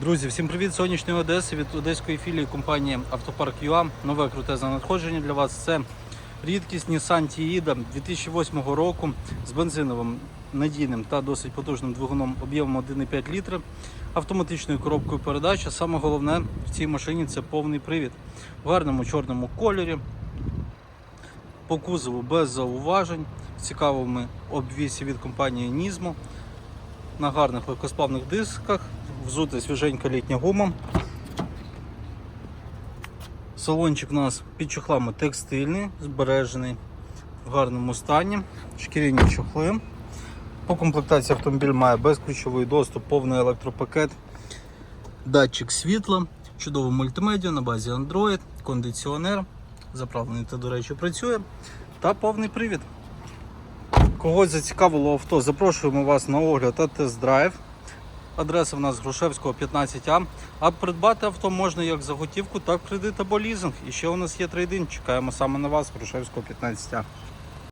Друзі, всім привіт сонячної Одеси від одеської філії компанії Автопарк ЮА. Нове крутезне надходження для вас. Це рідкість Nissan Tiida 2008 року з бензиновим надійним та досить потужним двигуном об'ємом 1,5 літри, автоматичною коробкою передач. А Саме головне в цій машині це повний привід в гарному чорному кольорі. По кузову без зауважень, з цікавими обвісі від компанії Nismo на гарних легкосплавних дисках, взута свіженька літня гума. Салончик у нас під чохлами текстильний, збережений в гарному стані, шкіряні чохли. По комплектації автомобіль має безключовий доступ, повний електропакет, датчик світла, чудову мультимедіа на базі Android, кондиціонер, заправлений та, до речі, працює, та повний привід. Когось зацікавило авто, запрошуємо вас на огляд та тест-драйв. Адреса в нас Грушевського 15А. А придбати авто можна як за готівку, так кредит або лізинг. І ще у нас є трейдинг. Чекаємо саме на вас, Грушевського 15А.